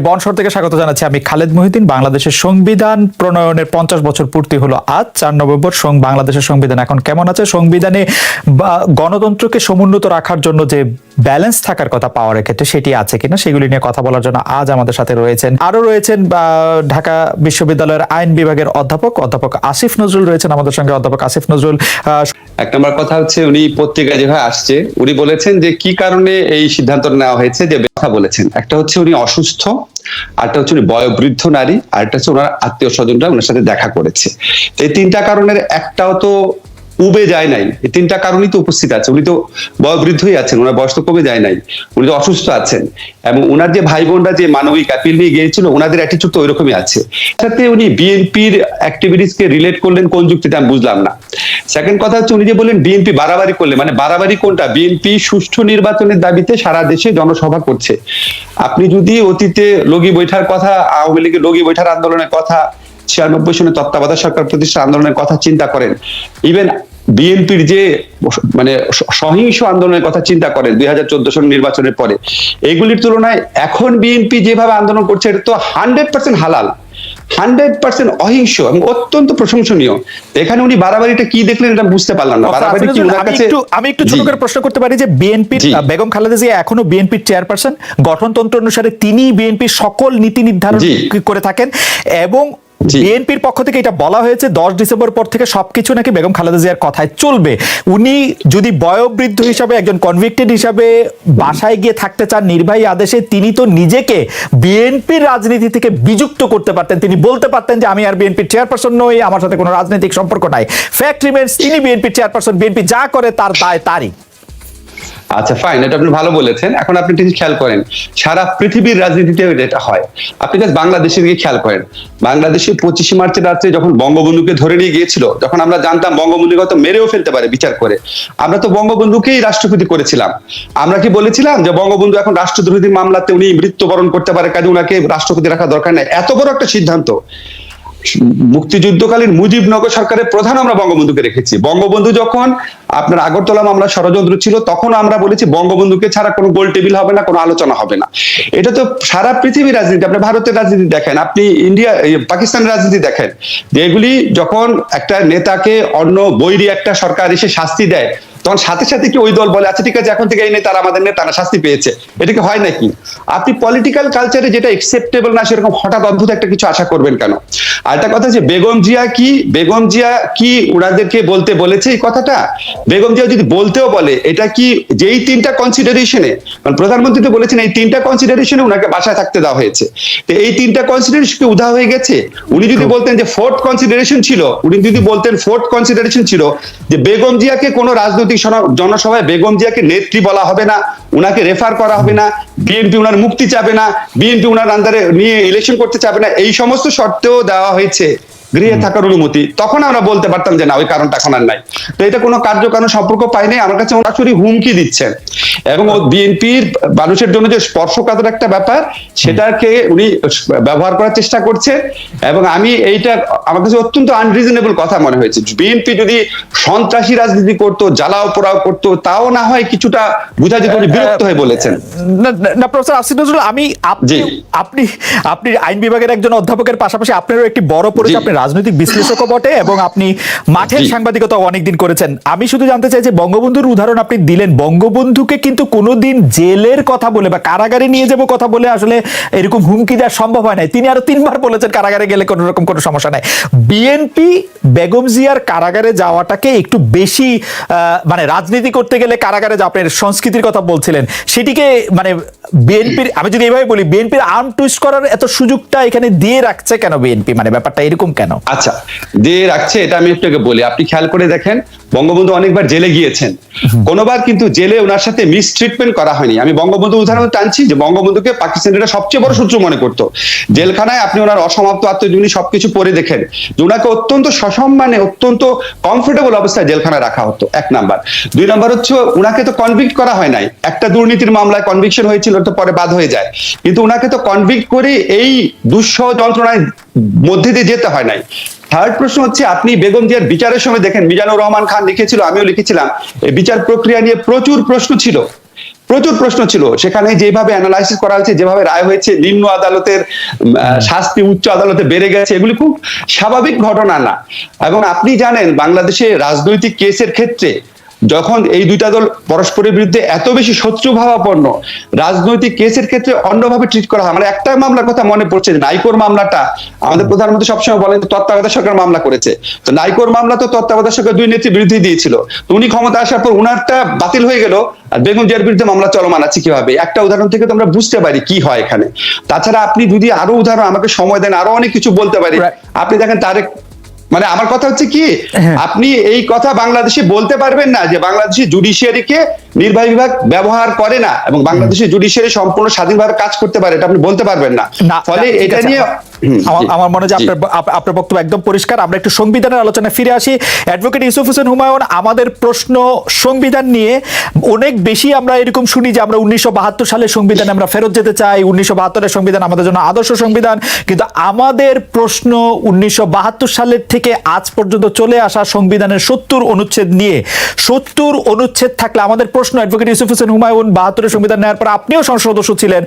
বনসর থেকে স্বাগত জানাচ্ছি আমি খালেদ মহিউদ্দিন। বাংলাদেশের সংবিধান প্রণয়নের পঞ্চাশ বছর পূর্তি হলো আজ, চার নভেম্বর। বাংলাদেশের সংবিধান এখন কেমন আছে? সংবিধানে গণতন্ত্রকে সমুন্নত রাখার জন্য যে ব্যালেন্স থাকার কথা পাওয়ার ক্ষেত্রে সেটি আছে কিনা সেগুলি নিয়ে কথা বলার জন্য আজ আমাদের সাথে রয়েছেন। আরও রয়েছেন ঢাকা বিশ্ববিদ্যালয়ের আইন বিভাগের অধ্যাপক অধ্যাপক আসিফ নজরুল রয়েছেন আমাদের সঙ্গে। অধ্যাপক আসিফ নজরুল এক নম্বর কথা হচ্ছে, উনি পত্রিকায় যেভাবে আসছে, উনি বলেছেন যে কি কারণে এই সিদ্ধান্ত নেওয়া হয়েছে, যে কথা বলেছেন। একটা হচ্ছে উনি অসুস্থ আরেকটা হচ্ছে উনি বয়োবৃদ্ধ নারী, আরেকটা হচ্ছে ওনার আত্মীয় স্বজনরা ওনার সাথে দেখা করেছে। এই তিনটা কারণের একটাও তো উবে যায় নাই। এই তিনটা কারণই তো উপস্থিত আছে। উনি তো বয়োবৃদ্ধই আছেন, ওনার বয়স তো কমে যায় নাই। উনি তো অসুস্থ আছেন। এবং ওনার যে ভাই বোনরা যে মানবিক অ্যাপিল নিয়ে গিয়েছিল ওনাদের অ্যাটিচিউড তো ওইরকমই আছে। সাথে উনি বিএনপির অ্যাক্টিভিটিস কে রিলেট করলেন, কোন যুক্তিতে আমি বুঝলাম না। সেকেন্ড কথা হচ্ছে, উনি যে বললেন বিএনপি বাড়াবাড়ি করলে মানে বাড়াবাড়ি কোনটা? বিএনপি সুষ্ঠু নির্বাচনের দাবিতে সারা দেশে জনসভা করছে। আপনি যদি অতীতে লগি বৈঠার কথা, আওয়ামী লীগের লগি বৈঠার আন্দোলনের কথা, ছিয়ানব্বই সনে তত্ত্বাবধায়ক সরকার প্রতিষ্ঠা আন্দোলনের কথা চিন্তা করেন ইভেন বিএনপির যে মানে সহিংস আন্দোলনের কথা চিন্তা করেন দুই হাজার চোদ্দ সন নির্বাচনের পরে এগুলির তুলনায় এখন বিএনপি যেভাবে আন্দোলন করছে এটা তো হান্ড্রেড পার্সেন্ট হালাল হান্ড্রেড পার্সেন্ট অহিংস এবং অত্যন্ত প্রশংসনীয় এখানে উনি বাড়াবাড়িটা কি দেখলেন এটা বুঝতে পারলাম না ডক্টর বাড়াবাড়ি কি ওনার আমি কাছে একটু আমি একটু ছোট করে প্রশ্ন করতে পারি যে বিএনপির জি। বেগম খালেদা জিয়া এখনও বিএনপির চেয়ারপারসন গঠনতন্ত্র অনুসারে তিনি বিএনপির সকল নীতি নির্ধারণ করে থাকেন এবং। বিএনপির পক্ষ থেকে এটা বলা হয়েছে, দশ ডিসেম্বর পর থেকে সবকিছু নাকি বেগম খালেদা জিয়ার কথায় চলবে। উনি যদি বয়োবৃদ্ধ হিসাবে একজন কনভিক্টেড হিসাবে বাসায় গিয়ে থাকতে চান নির্বাহী আদেশে, তিনি তো নিজেকে বিএনপির রাজনীতি থেকে বিযুক্ত করতে পারতেন। তিনি বলতে পারতেন যে, আমি আর বিএনপির চেয়ারপারসন নই, আমার সাথে কোনো রাজনৈতিক সম্পর্ক নাই। ফ্যাক্ট রিমেন্স তিনি বিএনপির চেয়ারপারসন বিএনপি যা করে তার দায় তারই। আচ্ছা ফাইন এটা আপনি ভালো বলেছেন। এখন আপনি ঠিক খেয়াল করেন, সারা পৃথিবীর রাজনীতিতে এটা হয়। আপনি জাস্ট বাংলাদেশের দিকে খেয়াল করেন, বাংলাদেশে পঁচিশে মার্চের রাত্রে যখন বঙ্গবন্ধুকে ধরে নিয়ে গিয়েছিল, যখন আমরা জানতাম বঙ্গবন্ধুকে হয়তো মেরেও ফেলতে পারে বিচার করে, আমরা তো বঙ্গবন্ধুকেই রাষ্ট্রপতি করেছিলাম। আমরা কি বলেছিলাম যে বঙ্গবন্ধু এখন রাষ্ট্রদ্রোহী মামলাতে উনি মৃত্যুবরণ করতে পারে, কাজে উনাকে রাষ্ট্রপতি রাখা দরকার নেই? এত বড় একটা সিদ্ধান্ত। মুক্তিযুদ্ধকালীন মুজিবনগর সরকারের প্রধান আমরা বঙ্গবন্ধুকে রেখেছি। বঙ্গবন্ধু যখন আপনার আগরতলা মামলা ষড়যন্ত্র ছিল, তখন আমরা বলেছি বঙ্গবন্ধুকে ছাড়া কোনো গোল টেবিল হবে না, কোনো আলোচনা হবে না। এটা তো সারা পৃথিবীর রাজনীতি, আপনি ভারতের রাজনীতি দেখেন, আপনি ইন্ডিয়া পাকিস্তানের রাজনীতি দেখেন। যে এগুলি যখন একটা নেতাকে অন্য বৈরী একটা সরকার এসে শাস্তি দেয় তখন সাথে সাথে কি ওই দল বলে আচ্ছা ঠিক আছে এখন থেকে এই নেতারা আমাদের নেতারা শাস্তি পেয়েছে। এটা কি হয় নাকি? আপনি পলিটিক্যাল কালচারে যেটা একসেপ্টেবল না সেরকম হঠাৎ অদ্ভুত একটা কিছু আশা করবেন কেন? আর একটা কথা যে বেগম জিয়া কি বেগম জিয়া কি ওনাদেরকে বলতে বলেছে এই কথাটা? বেগম জিয়া যদি বলতেও বলে এটা কি যেই তিনটা কনসিডারেশনে মানে প্রধানমন্ত্রী তো বলেছেন এই তিনটা কনসিডারেশনে ওনাকে বাসায় থাকতে দেওয়া হয়েছে। তো এই তিনটা কনসিডারেশন কি উধা হয়ে গেছে? উনি যদি বলতেন যে ফোর্থ কনসিডারেশন ছিল উনি যদি বলতেন ফোর্থ কনসিডারেশন ছিল যে বেগম জিয়াকে কোনো রাজনৈতিক সনা- জনসভায় বেগম জিয়াকে নেত্রী বলা হবে না, উনাকে রেফার করা হবে না, বিএনপি উনার মুক্তি চাবে না, বিএনপি উনার আন্দারে নিয়ে ইলেকশন করতে চাবে না, এই সমস্ত শর্তেও দেওয়া হয়েছে। গৃহে থাকার অনুমতি। তখন আমরা বলতে পারতাম যে না, ওই কারণটা এখন আর নাই। তো এটা কোনো কার্যকারণ সম্পর্ক পাইনি আমার কাছে হুমকি দিচ্ছেন। এবং বিএনপির মানুষের জন্য যে স্পর্শকাতর একটা ব্যাপার সেটাকে উনি ব্যবহার করার চেষ্টা করছে এবং আমি এইটা আমার কাছে অত্যন্ত আনরিজনেবল কথা মনে হয়েছে। বিএনপি যদি সন্ত্রাসী রাজনীতি করতো জ্বালাও পোড়াও করতো তাও না হয় কিছুটা বোঝা যেত উনি বিরক্ত হয়ে বলেছেন। না, প্রফেসর আসিফ নজরুল আমি আপনি আপনি আপনি আইন বিভাগের একজন অধ্যাপকের পাশাপাশি আপনারও একটি বড় পরিচয়। আপনি রাজনৈতিক বিশ্লেষকও বটে এবং আপনি মাঠের। সাংবাদিকতা অনেকদিন করেছেন। আমি শুধু জানতে চাই যে বঙ্গবন্ধুর উদাহরণ আপনি দিলেন। বঙ্গবন্ধুকে কিন্তু কোনোদিন জেলের কথা বলে বা কারাগারে নিয়ে যাব কথা বলে আসলে এরকম হুমকি দেওয়া সম্ভব হয় নাই। তিনি আরও তিনবার বলেছেন কারাগারে গেলে কোনো রকম কোনো সমস্যা নাই। বিএনপি বেগম জিয়ার কারাগারে যাওয়াটাকে একটু বেশি মানে রাজনীতি করতে গেলে কারাগারে যা আপনার সংস্কৃতির কথা বলছিলেন সেটিকে মানে বিএনপির আমি যদি এভাবে বলি বিএনপির আর্ম টুইস্ট করার এত সুযোগটা এখানে দিয়ে রাখছে কেন বিএনপি মানে ব্যাপারটা এরকম কেন? আচ্ছা দিয়ে রাখছে এটা আমি একটু বলি। আপনি খেয়াল করে দেখেন বঙ্গবন্ধু অনেকবার জেলে গিয়েছেন। কোনোবার কিন্তু জেলে ওনার সাথে মিস ট্রিটমেন্ট করা হয়নি। আমি বঙ্গবন্ধু উদাহরণ টানছি যে বঙ্গবন্ধুকে পাকিস্তানিরা সবচেয়ে বড় শত্রু মনে করতো। জেলখানায় আপনি ওনার অসমাপ্ত আত্মজীবনী সবকিছু পড়ে দেখেন। যে ওনাকে অত্যন্ত সসম্মানে, অত্যন্ত কমফোর্টেবল অবস্থায় জেলখানায় রাখা হতো, এক নাম্বার। দুই নাম্বার হচ্ছে, ওনাকে তো কনভিক্ট করা হয় নাই। একটা দুর্নীতির মামলায় কনভিকশন হয়েছিল তো পরে বাদ হয়ে যায়। কিন্তু ওনাকে তো কনভিক্ট করে এই দুঃসহ যন্ত্রণায় মধ্যে দিয়ে যেতে হয় নাই। থার্ড প্রশ্ন হচ্ছে, আপনি বেগম জিয়ার বিচারের সময় দেখেন, মিজানুর রহমান খান লিখেছিল, আমিও লিখেছিলাম বিচার প্রক্রিয়া নিয়ে প্রচুর প্রশ্ন ছিল। প্রচুর প্রশ্ন ছিল। সেখানে যেভাবে অ্যানালাইসিস করা হয়েছে, যেভাবে রায় হয়েছে, নিম্ন আদালতের শাস্তি, উচ্চ আদালতে বেড়ে গেছে, এগুলি খুব স্বাভাবিক ঘটনা না। এবং আপনি জানেন, বাংলাদেশে রাজনৈতিক কেসের ক্ষেত্রে যখন এই দুইটা দল পরস্পরের বিরুদ্ধে এত বেশি শত্রুভাবাপন্ন রাজনৈতিক কেসের ক্ষেত্রে অন্যভাবে ট্রিট করা হয়। মানে একটা মামলার কথা মনে পড়ছে নাইকোর মামলাটা আমাদের প্রধানমন্ত্রী সবসময় বলেন তত্ত্বাবধায়ক সরকার মামলা করেছে। তো নাইকোর মামলা তো তত্ত্বাবধায়ক সরকার দুই নেত্রী বিরুদ্ধে দিয়েছিল। তো উনি ক্ষমতা আসার পর উনারটা বাতিল হয়ে গেল আর বেগম জিয়ার বিরুদ্ধে মামলা চলমান আছে কীভাবে? একটা উদাহরণ থেকে তো আমরা বুঝতে পারি কি হয় এখানে। তাছাড়া আপনি যদি আরও উদাহরণ আমাকে সময় দেন আরও অনেক কিছু বলতে পারি. আপনি দেখেন তারেক মানে আমার কথা হচ্ছে কি হ্যাঁ। আপনি এই কথা বাংলাদেশে বলতে পারবেন না যে বাংলাদেশি জুডিশিয়ারিকে নির্বাহী বিভাগ ব্যবহার করে না এবং বাংলাদেশের জুডিশিয়ারি সম্পূর্ণ স্বাধীনভাবে কাজ করতে পারে এটা আপনি বলতে পারবেন না। ফলে এটা নিয়ে আমার মনে হয় যে আপনার আপনার বক্তব্য একদম পরিষ্কার। আমরা একটু সংবিধানের আলোচনায় ফিরে আসি। অ্যাডভোকেট ইউসুফ হোসেন হুমায়ুন আমাদের প্রশ্ন সংবিধান নিয়ে অনেক বেশি আমরা এরকম শুনি যে আমরা উনিশশো বাহাত্তর সালের সংবিধানে আমরা ফেরত যেতে চাই উনিশশো বাহাত্তরের সংবিধান আমাদের জন্য আদর্শ সংবিধান। কিন্তু আমাদের প্রশ্ন উনিশশো বাহাত্তর সালের থেকে আজ পর্যন্ত চলে আসা সংবিধানের সত্তর অনুচ্ছেদ নিয়ে সত্তর অনুচ্ছেদ থাকলে আমাদের প্রশ্ন অ্যাডভোকেট ইউসুফ হোসেন হুমায়ুন বাহাত্তরের সংবিধান নেওয়ার পর আপনিও সংসদ সদস্য ছিলেন।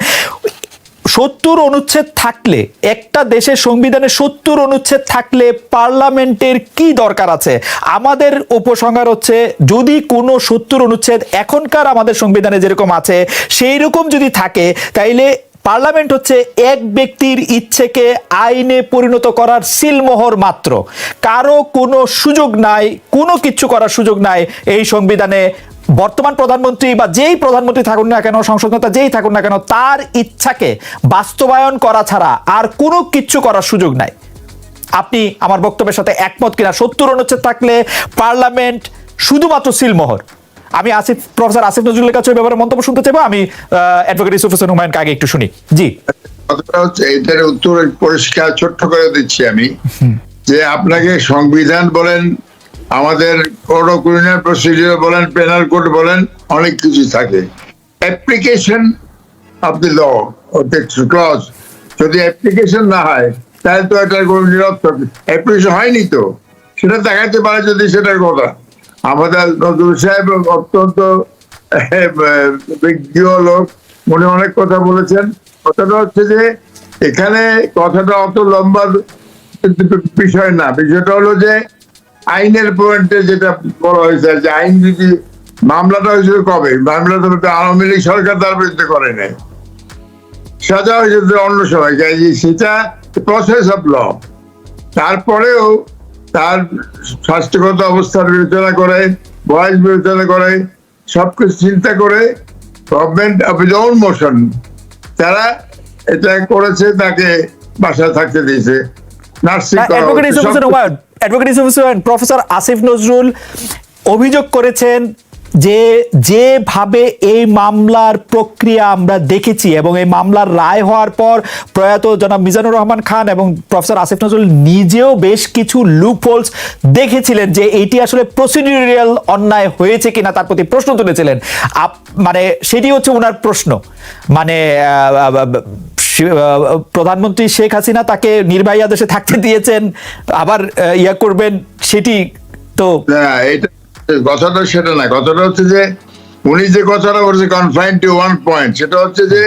সত্তর অনুচ্ছেদ থাকলে, একটা দেশের সংবিধানে সত্তর অনুচ্ছেদ থাকলে পার্লামেন্টের কি দরকার আছে? আমাদের উপসংহার হচ্ছে, যদি কোনো সত্তর অনুচ্ছেদ এখনকার আমাদের সংবিধানে যেরকম আছে সেই রকম যদি থাকে, তাইলে পার্লামেন্ট হচ্ছে এক ব্যক্তির ইচ্ছেকে আইনে পরিণত করার সিলমোহর মাত্র। কারও কোনো সুযোগ নাই, কোনো কিছু করার সুযোগ নাই এই সংবিধানে বর্তমান প্রধানমন্ত্রী বা যেই প্রধানমন্ত্রী থাকুন না কেন সংসদ নেতা যেই থাকুন না কেন তার ইচ্ছাকে বাস্তবায়ন করা ছাড়া আর কোনো কিচ্ছু করার সুযোগ নাই। আপনি আমার বক্তব্যের সাথে একমত কিনা সত্তর অনুচ্ছেদ থাকলে পার্লামেন্ট শুধুমাত্র সিলমোহর। আমি আসিফ প্রফেসর আসিফ নজরুলের কাছে ওই ব্যাপারে মন্তব্য শুনতে চাইব। আমি অ্যাডভোকেট ইউসুফ হোসেন হুমায়ুনকে আগে একটু শুনি। জি। এটার উত্তর পরিষ্কার ছোট্ট করে দিচ্ছি আমি। যে আপনাকে সংবিধান বলেন আমাদের কোড ক্রিমিনাল প্রসিডিওর বলেন পেনাল কোড বলেন, অনেক কিছু থাকে। Application of the law clause যদি অ্যাপ্লিকেশন না হয়, তাহলে তো এটার কোনো নিরর্থক অ্যাপ্লিকেশন হয়নি তো, সেটা দেখাতে পারে যদি সেটার কথা। আমাদের নজরুল সাহেব অত্যন্ত বিজ্ঞ লোক মনে অনেক কথা বলেছেন। কথাটা হচ্ছে যে, এখানে কথাটা অত লম্বা বিষয় না। বিষয়টা হলো যে আইনের পয়েন্টে যেটা বলা হয়েছে যে আইন যদি মামলাটা হয়েছিল কবে? মামলাটা তো আওয়ামী লীগ সরকার তার বিরুদ্ধে করে নাই। সাজা হয়েছে অন্য সময়। সেটা প্রসেস অফ ল তারপরেও তার স্বাস্থ্যগত অবস্থার বিবেচনা করে বয়স বিবেচনা করে সবকিছু চিন্তা করে government of its own motion তারা এটা করেছে তাকে বাসায় থাকতে দিয়েছে। Nursing advocate professor Asif Nazrul অভিযোগ করেছেন যে যেভাবে এই মামলার প্রক্রিয়া আমরা দেখেছি এবং এই মামলার রায় হওয়ার পর প্রয়াত জনাব মিজানুর রহমান খান এবং প্রফেসর আসিফ নজরুল নিজেও বেশ কিছু লুপহোলস দেখেছিলেন যে এটি আসলে প্রসিডিউরিয়াল অন্যায় হয়েছে কিনা তার প্রতি প্রশ্ন তুলেছিলেন। মানে সেটি হচ্ছে ওনার প্রশ্ন। মানে প্রধানমন্ত্রী শেখ হাসিনা তাকে নির্বাহী আদেশে থাকতে দিয়েছেন আবার ইয়া করবেন সেটি তো এটা কথাটা সেটা না কথাটা হচ্ছে যে উনি যে কথাটা বলছে কনফাইন টু ওয়ান পয়েন্ট সেটা হচ্ছে যে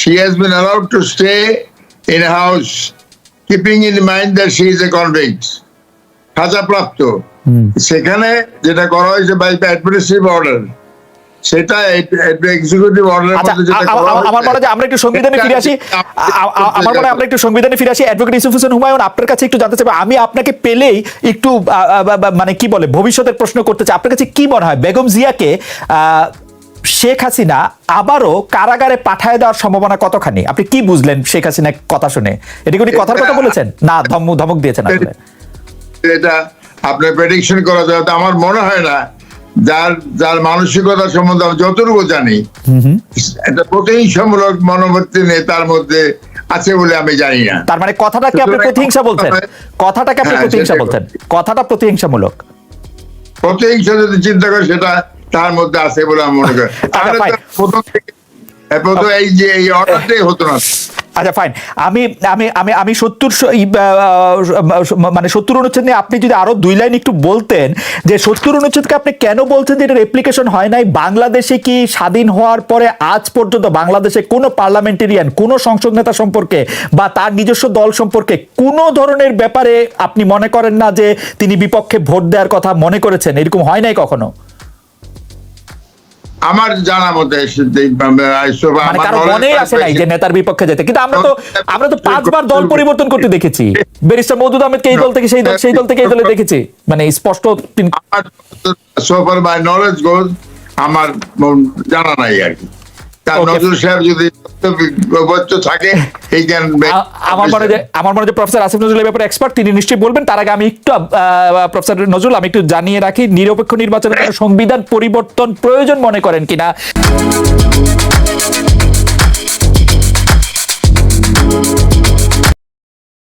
she has been allowed to stay in house keeping in mind that she is a convict সাজাপ্রাপ্ত। সেখানে যেটা করা হয়েছে বাই অ্যাডমিনিস্ট্রেটিভ অর্ডার সেটা এক্সিকিউটিভ অর্ডারের আচ্ছা মধ্যে যেটা আমার মনে হয় আমরা একটু সংবিধানে ফিরে আসি। আমার মনে হয় আমরা একটু সংবিধানে ফিরে আসি। অ্যাডভোকেট ইউসুফ হোসেন হুমায়ুন আপনার কাছে একটু জানতে চাইব। আমি আপনাকে পেলেই একটু মানে কি বলে ভবিষ্যতের প্রশ্ন করতে চাই। আপনার কাছে কি মনে হয়? বেগম জিয়াকে শেখ হাসিনা আবারও কারাগারে পাঠায় দেওয়ার সম্ভাবনা কতখানি? আপনি কি বুঝলেন শেখ হাসিনা কথা শুনে? এটা কি কথার কথা বলেছেন? না ধমক ধমক দিয়েছেন আসলে। এটা আপনার প্রেডিকশন করা যায় আমার মনে হয় না যার যার মানসিকতা সম্বন্ধে আমি যতটুকু জানি একটা প্রতিহিংসামূলক মনোবৃত্তি নেই তার মধ্যে আছে বলে আমি জানি না। তার মানে কথাটাকে আপনি সুতরাং প্রতিহিংসা বলছেন? কথাটাকে আপনি হ্যাঁ, প্রতিহিংসা বলছেন। কথাটা প্রতিহিংসামূলক। প্রতিহিংসা যদি চিন্তা করে সেটা তার মধ্যে আছে বলে আমি মনে করি। তাহলে প্রথম থেকে এরপর আচ্ছা ফাইন আমি আমি আমি আমি সত্তর মানে সত্তর অনুচ্ছেদ নিয়ে আপনি যদি আরও দুই লাইন একটু বলতেন যে সত্তর অনুচ্ছেদকে আপনি কেন বলছেন যে এটার অ্যাপ্লিকেশন হয় নাই? বাংলাদেশে কি স্বাধীন হওয়ার পরে আজ পর্যন্ত বাংলাদেশে কোনো পার্লামেন্টেরিয়ান কোনো সংসদ নেতা সম্পর্কে বা তার নিজস্ব দল সম্পর্কে কোনো ধরনের ব্যাপারে আপনি মনে করেন না যে তিনি বিপক্ষে ভোট দেওয়ার কথা মনে করেছেন? এরকম হয় নাই কখনো? আমার জানা মতে মানে মনেই আসে নাই যে নেতার বিপক্ষে যেতে। কিন্তু আমরা তো আমরা তো পাঁচবার দল পরিবর্তন করতে দেখেছি। ব্যারিস্টার মওদুদ আহমেদকে এই দল থেকে সেই দল সেই দল থেকে এই দলে দেখেছি। মানে স্পষ্ট সোফার বাই নলেজ গোজ আমার জানা নাই আর কি। তার নজরুল সাহেব যদি আমার মনে যে আমার মনে যে প্রফেসর আসিফ নজরুলের ব্যাপারে এক্সপার্ট তিনি নিশ্চয়ই বলবেন। তার আগে আমি একটু প্রফেসর নজরুল আমি একটু জানিয়ে রাখি নিরপেক্ষ নির্বাচনের সংবিধান পরিবর্তন প্রয়োজন মনে করেন কিনা?